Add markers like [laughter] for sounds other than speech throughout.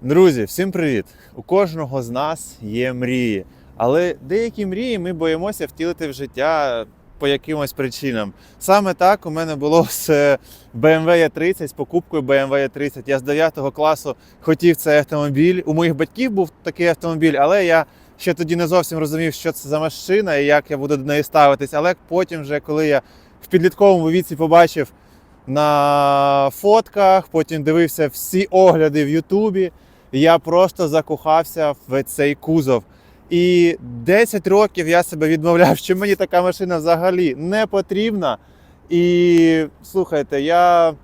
Друзі, всім привіт! У кожного з нас є мрії, але деякі мрії ми боїмося втілити в життя по якимось причинам. Саме так у мене було з BMW E30, з покупкою BMW E30. Я з 9 класу хотів цей автомобіль. У моїх батьків був такий автомобіль, але я ще тоді не зовсім розумів, що це за машина і як я буду до неї ставитись. Але потім, вже коли я в підлітковому віці побачив на фотках, потім дивився всі огляди в Ютубі. Я просто закохався в цей кузов. І 10 років я себе відмовляв, що мені така машина взагалі не потрібна. І слухайте, я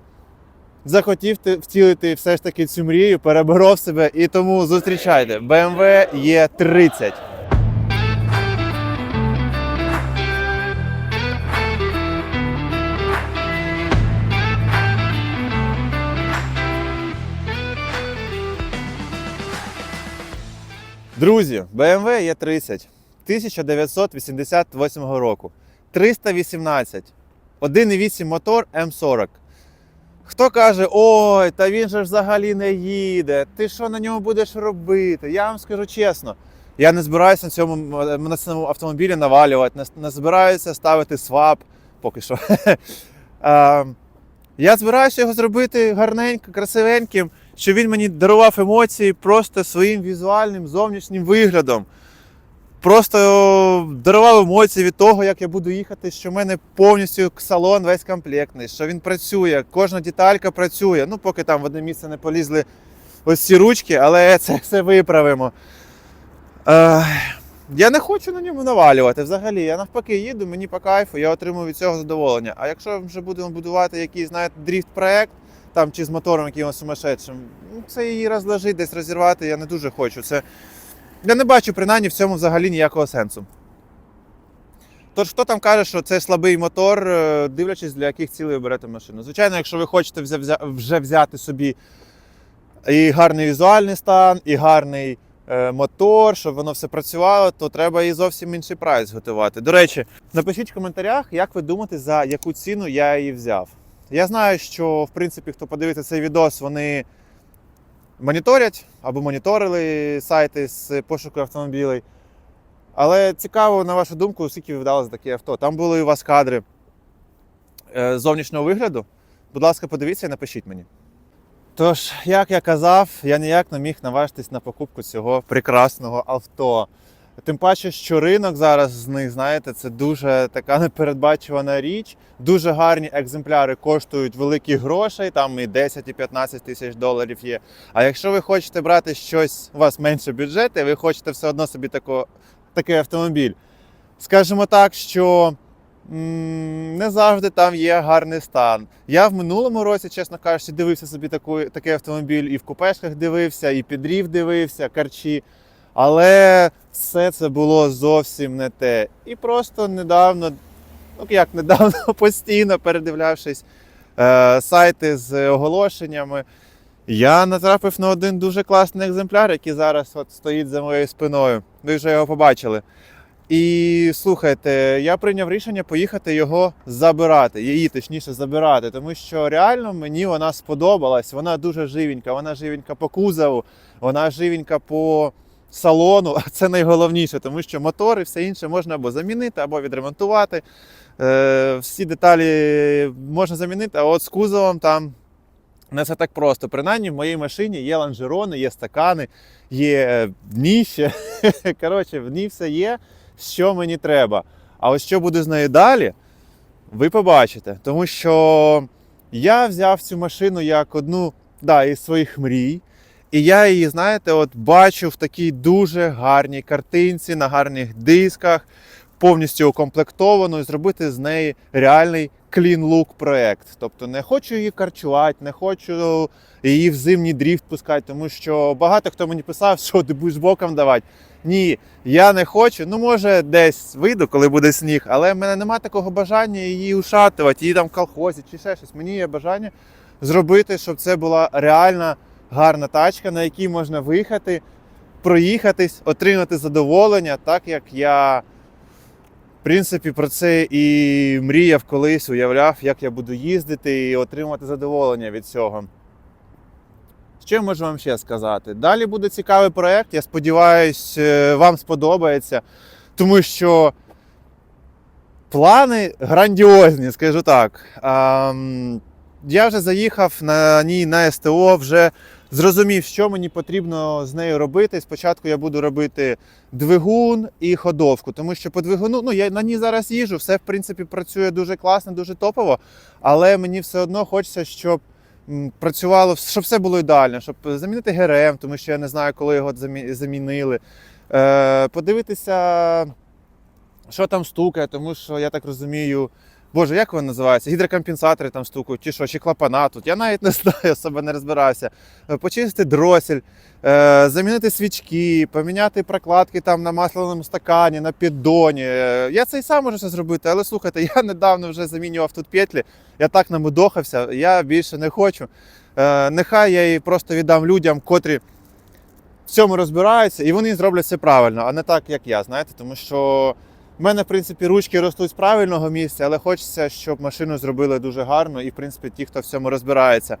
захотів втілити все ж таки цю мрію, переборов себе, і тому зустрічайте BMW E30. Друзі, BMW E30 1988 року. 318. 1,8 мотор М40. Хто каже, ой, та він же взагалі не їде. Ти що на ньому будеш робити? Я вам скажу чесно, я не збираюся на цьому, на цьому автомобілі навалювати, не, не збираюся ставити свап поки що. [laughs] Е, Я збираюся його зробити гарненьким, красивеньким, щоб він мені дарував емоції просто своїм візуальним зовнішнім виглядом. Просто дарував емоції від того, як я буду їхати, що в мене повністю салон весь комплектний, що він працює, кожна деталька працює. Ну, поки там в одне місце не полізли ось ці ручки, але це все виправимо. Е, я не хочу на ньому навалювати взагалі. Я навпаки їду, мені по кайфу, я отримую від цього задоволення. А якщо вже будемо будувати якийсь, знаєте, дріфт-проект, там чи з мотором якимось сумасшедшим, ну, це її розложити, десь розірвати, я не дуже хочу. Це... Я не бачу принаймні в цьому взагалі ніякого сенсу. Тож, хто там каже, що це слабий мотор, е, дивлячись, для яких цілей ви берете машину. Звичайно, якщо ви хочете вже взяти собі і гарний візуальний стан, і гарний е, мотор, щоб воно все працювало, то треба і зовсім інший прайс готувати. До речі, напишіть в коментарях, як ви думаєте, за яку ціну я її взяв. Я знаю, що в принципі, хто подивиться цей відос, вони моніторять або моніторили сайти з пошуку автомобілей. Але цікаво, на вашу думку, скільки ви вдали за таке авто. Там були у вас кадри е, зовнішнього вигляду. Будь ласка, подивіться і напишіть мені. Тож, як я казав, я ніяк не міг наважитись на покупку цього прекрасного авто. Тим паче, що ринок зараз з них, знаєте, це дуже така [laughs] непередбачувана річ. Дуже гарні екземпляри коштують великих грошей, там і 10, і 15 тисяч доларів є. А якщо ви хочете брати щось, у вас менше бюджету, і ви хочете все одно собі тако, такий автомобіль. Скажімо так, що м, не завжди там є гарний стан. Я в минулому році, чесно кажучи, дивився собі таку, такий автомобіль і в купешках дивився, і підрів дивився, карчі. Але все це було зовсім не те. І просто недавно, ну як недавно, [laughs] постійно передивлявшись е, сайти з оголошеннями, я натрапив на один дуже класний екземпляр, який зараз от стоїть за моєю спиною. Ви вже його побачили. І слухайте, я прийняв рішення поїхати його забирати, її точніше забирати, тому що реально мені вона сподобалась. Вона дуже живенька, вона живенька по кузову, вона живенька по салону. А це найголовніше, тому що мотор і все інше можна або замінити, або відремонтувати. Е, всі деталі можна замінити, а от з кузовом там не все так просто. Принаймні в моїй машині є лонжерони, є стакани, є дніще. [laughs] Коротше, в ній все є, що мені треба. А ось що буде з нею далі, ви побачите. Тому що я взяв цю машину як одну да, із своїх мрій. І я її, знаєте, от бачу в такій дуже гарній картинці, на гарних дисках, повністю укомплектовану, і зробити з неї реальний клін-лук проект. Тобто не хочу її карчувати, не хочу її в зимній дріфт пускати, тому що багато хто мені писав, що ти будеш боком давати. Ні, я не хочу. Ну, може, десь вийду, коли буде сніг, але в мене немає такого бажання її ушатувати, її там в колхозі чи ще щось. Мені є бажання зробити, щоб це була реальна гарна тачка, на якій можна виїхати, проїхатись, отримати задоволення, так як я, в принципі, про це і мріяв колись, уявляв, як я буду їздити і отримати задоволення від цього. Що я можу вам ще сказати? Далі буде цікавий проект. Я сподіваюся, вам сподобається, тому що плани грандіозні, скажу так. Я вже заїхав на ній на СТО, вже зрозумів, що мені потрібно з нею робити. Спочатку я буду робити двигун і ходовку, тому що по двигуну ну, я на ній зараз їжу, все в принципі працює дуже класно, дуже топово, але мені все одно хочеться, щоб працювало, щоб все було ідеально, щоб замінити ГРМ, тому що я не знаю, коли його замінили. Е, подивитися, що там стукає, тому що я так розумію. Боже, як вони називаються? Гідрокомпенсатори там стукають, чи що, чи клапана тут. Я навіть не [laughs] знаю, особо не розбирався. Е, Почистити дросель, е, замінити свічки, поміняти прокладки там на масляному стакані, на піддоні. Е, Я це і сам можу все зробити, але слухайте, [laughs] я недавно вже замінював тут петлі, я так намудохався, я більше не хочу. Нехай я її просто віддам людям, котрі в цьому розбираються, і вони зроблять все правильно, а не так, як я, знаєте, тому що. У мене, в принципі, ручки ростуть з правильного місця, але хочеться, щоб машину зробили дуже гарно, і, в принципі, ті, хто в цьому розбирається.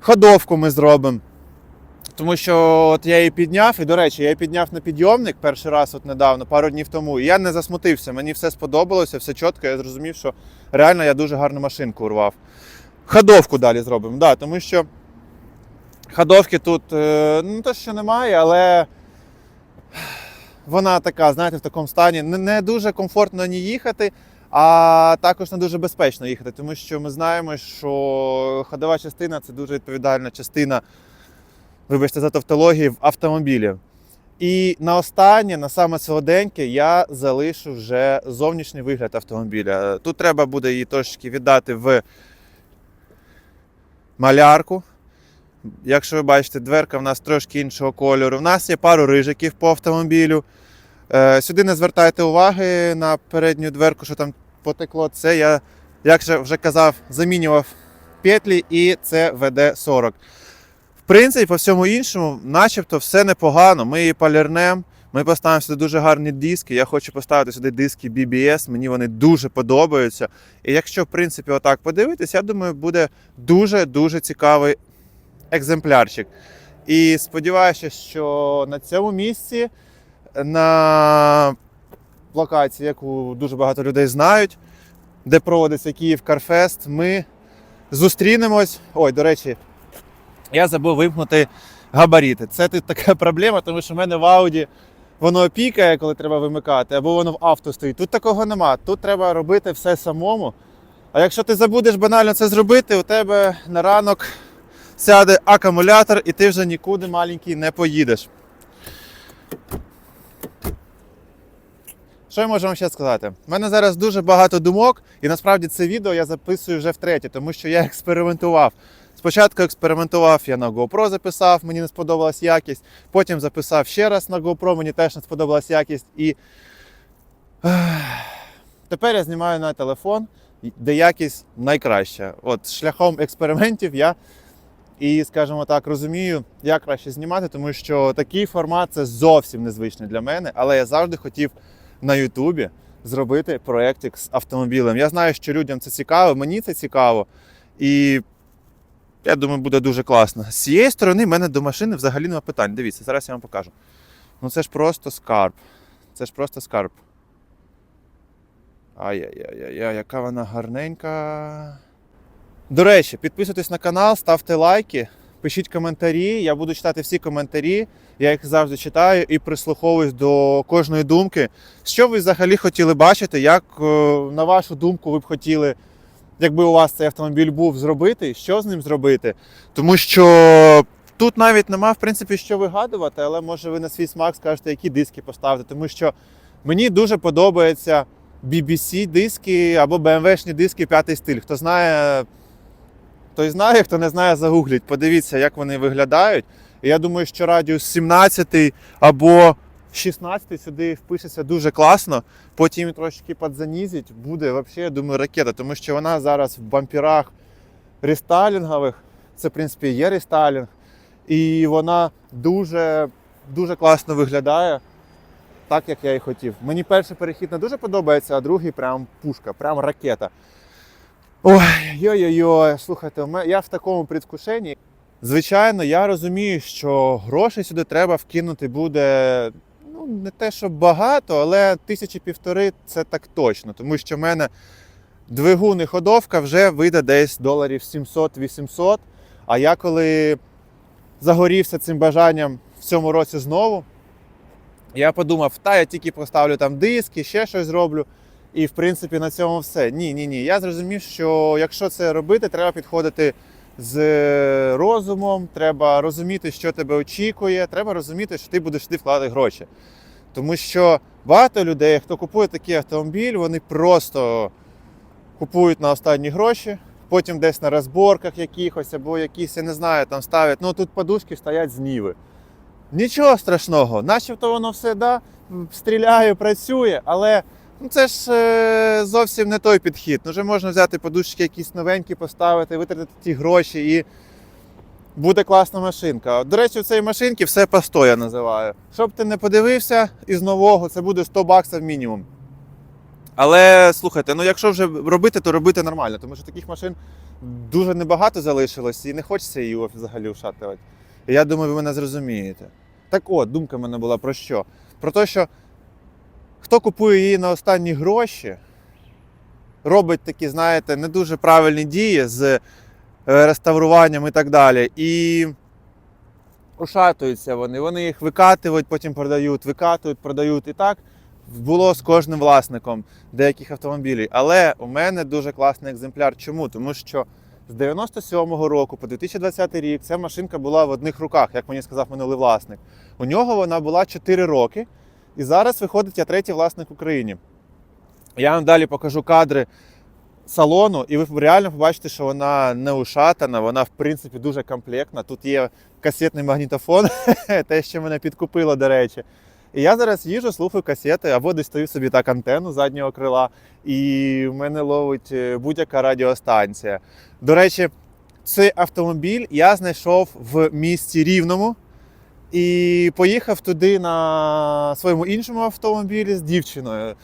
Ходовку ми зробимо. Тому що от я її підняв, і, до речі, я її підняв на підйомник перший раз от недавно, пару днів тому, і я не засмутився. Мені все сподобалося, все чітко. Я зрозумів, що реально я дуже гарну машинку урвав. Ходовку далі зробимо, да, тому що ходовки тут е, ну, то, що немає, але вона така, знаєте, в такому стані. Не, не дуже комфортно на їхати, а також не дуже безпечно їхати, тому що ми знаємо, що ходова частина це дуже відповідальна частина, вибачте за тавтологію, в автомобілі. І на останнє, на саме солоденьке, я залишу вже зовнішній вигляд автомобіля. Тут треба буде її трошки віддати в малярку. Якщо ви бачите, дверка в нас трошки іншого кольору. У нас є пару рижиків по автомобілю. Е, Сюди не звертайте уваги на передню дверку, що там потекло. Це я, як же вже казав, замінював петлі і це ВД-40. В принципі, по всьому іншому, начебто, все непогано. Ми її полірнемо. Ми поставимо сюди дуже гарні диски. Я хочу поставити сюди диски BBS, мені вони дуже подобаються. І якщо, в принципі, отак подивитись, я думаю, буде дуже-дуже цікавий екземплярчик. І сподіваюся, що на цьому місці, на локації, яку дуже багато людей знають, де проводиться Київ Карфест, ми зустрінемось. Ой, до речі, я забув вимкнути габаріти. Це тут така [laughs] проблема, тому що в мене в Ауді воно пікає, коли треба вимикати, або воно в авто стоїть. Тут такого нема. Тут треба робити все самому. А якщо ти забудеш банально це зробити, у тебе на ранок сяде акумулятор, і ти вже нікуди маленький не поїдеш. Що я можу вам ще сказати? У мене зараз дуже багато думок, і насправді це відео я записую вже втретє, тому що я [laughs] експериментував. Спочатку експериментував, я на GoPro записав, мені не сподобалась якість. Потім записав ще раз на GoPro, мені теж не сподобалась якість. І [sighs] тепер я знімаю на телефон, де якість найкраща. От шляхом експериментів я і, скажімо так, розумію, як краще знімати, тому що такий формат це зовсім незвичний для мене, але я завжди хотів на Ютубі зробити проєктик з автомобілем. Я знаю, що людям це цікаво, мені це цікаво. І я думаю, буде дуже класно. З цієї сторони в мене до машини взагалі немає питань. Дивіться, зараз я вам покажу. Ну це ж просто скарб. Це ж просто скарб. Ай-яй-яй-яй, яка вона гарненька. До речі, підписуйтесь на канал, ставте лайки, пишіть коментарі. Я буду читати всі коментарі. Я їх завжди читаю і прислуховуюсь до кожної думки. Що ви взагалі хотіли бачити? Як, е, на вашу думку, ви б хотіли, якби у вас цей автомобіль був, зробити? Що з ним зробити? Тому що тут навіть нема, в принципі, що вигадувати, але може ви на свій смак скажете, які диски поставити. Тому що мені дуже подобаються BBC диски або BMW-шні диски п'ятий стиль. Хто знає, той знає, хто не знає, загугліть. Подивіться, як вони виглядають. І я думаю, що радіус 17 або 16 сюди впишеться дуже класно. Потім трошки підзанізить, буде взагалі, я думаю, ракета, тому що вона зараз в бампірах рестайлінгових. Це, в принципі, є рестайлінг. І вона дуже, дуже класно виглядає, так як я і хотів. Мені перший перехід не дуже подобається, а другий прям пушка, прям ракета. Ой, йой-йой-йой, слухайте, я в такому предвкушенні. Звичайно, я розумію, що грошей сюди треба вкинути буде ну, не те, що багато, але тисячі півтори це так точно. Тому що в мене двигун і ходовка вже вийде десь доларів 700-800. А я коли загорівся цим бажанням в цьому році знову, я подумав, та я тільки поставлю там диски, ще щось зроблю. І в принципі на цьому все. Ні, ні, ні. Я зрозумів, що якщо це робити, треба підходити з розумом, треба розуміти, що тебе очікує, треба розуміти, що ти будеш туди вкладати гроші. Тому що багато людей, хто купує такий автомобіль, вони просто купують на останні гроші, потім десь на розборках якихось або якісь, я не знаю, там ставлять. Ну тут подушки стоять з ніви. Нічого страшного, начебто воно все да, стріляє, працює, але це ж е, зовсім не той підхід. Ну, вже можна взяти подушки якісь новенькі, поставити, витратити ті гроші і буде класна машинка. До речі, в цій машинці все 100 я називаю. Щоб ти не подивився із нового, це буде 100 баксів мінімум. Але слухайте, ну якщо вже робити, то робити нормально, тому що таких машин дуже небагато залишилось і не хочеться її взагалі вшатувати. Я думаю, ви мене зрозумієте. Так от, думка в мене була про що? Про те, що хто купує її на останні гроші, робить такі, знаєте, не дуже правильні дії з е, реставруванням і так далі. І ушатуються вони. Вони їх викатують, потім продають, викатують, продають. І так було з кожним власником деяких автомобілів. Але у мене дуже класний екземпляр. Чому? Тому що з 97-го року по 2020 рік ця машинка була в одних руках, як мені сказав минулий власник. У нього вона була 4 роки, і зараз виходить я третій власник в Україні. Я вам далі покажу кадри салону, і ви реально побачите, що вона не ушатана, вона в принципі дуже комплектна. Тут є касетний магнітофон, [laughs] те, що мене підкупило, до речі. І я зараз їжу, слухаю касети, або десь стою собі так антенну заднього крила, і в мене ловить е, будь-яка радіостанція. До речі, цей автомобіль я знайшов в місті Рівному і поїхав туди на своєму іншому автомобілі з дівчиною.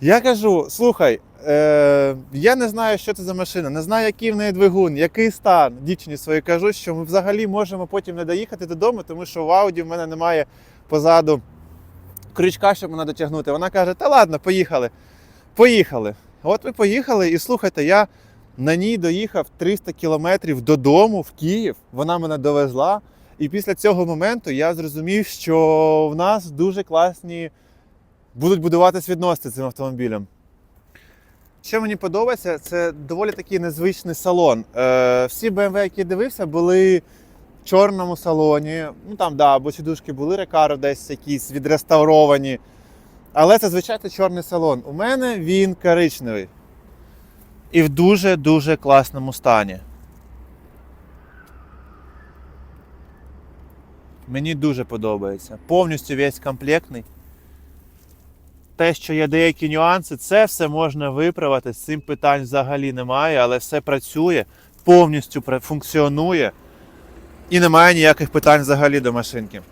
Я кажу: слухай, е, я не знаю, що це за машина, не знаю, який в неї двигун, який стан. Дівчині своїй кажу, що ми взагалі можемо потім не доїхати додому, тому що в Ауді в мене немає позаду крючка, щоб мене дотягнути. Вона каже: Та ладно, поїхали. Поїхали. От ми поїхали, і слухайте, я на ній доїхав 300 кілометрів додому в Київ. Вона мене довезла. І після цього моменту я зрозумів, що в нас дуже класні будуть будуватись відносини цим автомобілем. Що мені подобається, це доволі такий незвичний салон. Е, всі BMW, які дивився, були в чорному салоні. Ну там, да, або сідушки були рекаро десь якісь відреставровані. Але це звичайно чорний салон. У мене він коричневий. І в дуже-дуже класному стані. Мені дуже подобається. Повністю весь комплектний. Те, що є деякі нюанси, це все можна виправити. З цим питань взагалі немає, але все працює, повністю функціонує. І немає ніяких питань взагалі до машинки.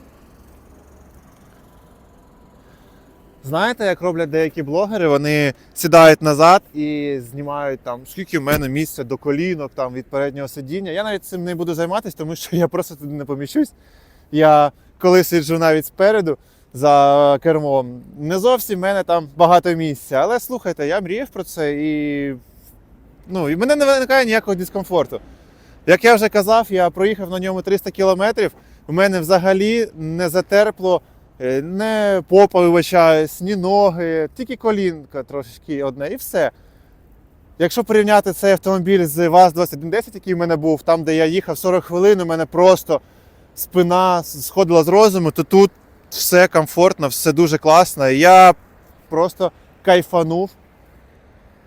Знаєте, як роблять деякі блогери, вони сідають назад і знімають там, скільки в мене місця до колінок там, від переднього сидіння. Я навіть цим не буду займатися, тому що я просто туди не поміщусь. Я коли сиджу навіть спереду за кермом, не зовсім в мене там багато місця. Але слухайте, я мріяв про це і, ну, і мене не виникає ніякого дискомфорту. Як я вже казав, я проїхав на ньому 300 кілометрів. У мене взагалі не затерпло е, не попа, вибачаюсь, ні ноги, тільки колінка трошечки одне, і все. Якщо порівняти цей автомобіль з ВАЗ-2110, який в мене був, там, де я їхав 40 хвилин, у мене просто спина сходила з розуму, то тут все комфортно, все дуже класно. І я просто кайфанув.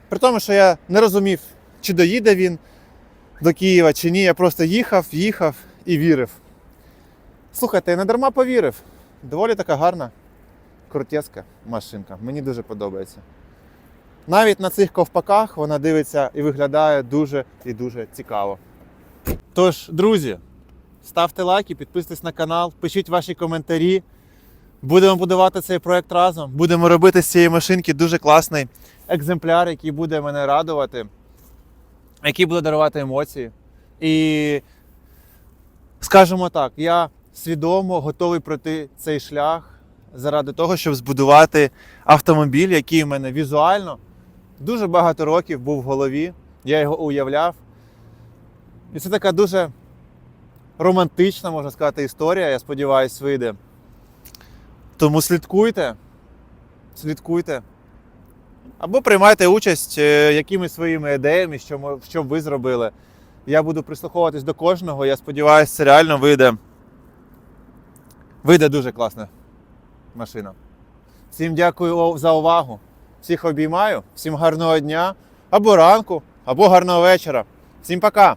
При тому, що я не розумів, чи доїде він до Києва, чи ні. Я просто їхав, їхав і вірив. Слухайте, я не дарма повірив. Доволі така гарна, крутецька машинка. Мені дуже подобається. Навіть на цих ковпаках вона дивиться і виглядає дуже і дуже цікаво. Тож, друзі, ставте лайки, підписуйтесь на канал, пишіть ваші коментарі. Будемо будувати цей проект разом. Будемо робити з цієї машинки дуже класний екземпляр, який буде мене радувати, який буде дарувати емоції. І Скажімо так, я свідомо готовий пройти цей шлях заради того, щоб збудувати автомобіль, який у мене візуально дуже багато років був в голові. Я його уявляв. І це така дуже романтична, можна сказати, історія, я сподіваюся, вийде. Тому слідкуйте, слідкуйте. Або приймайте участь е, якимись своїми ідеями, що, мо- що ви зробили. Я буду прислуховуватись до кожного. Я сподіваюся, це реально вийде. Вийде дуже класна машина. Всім дякую за увагу. Всіх обіймаю, всім гарного дня, або ранку, або гарного вечора. Всім пока!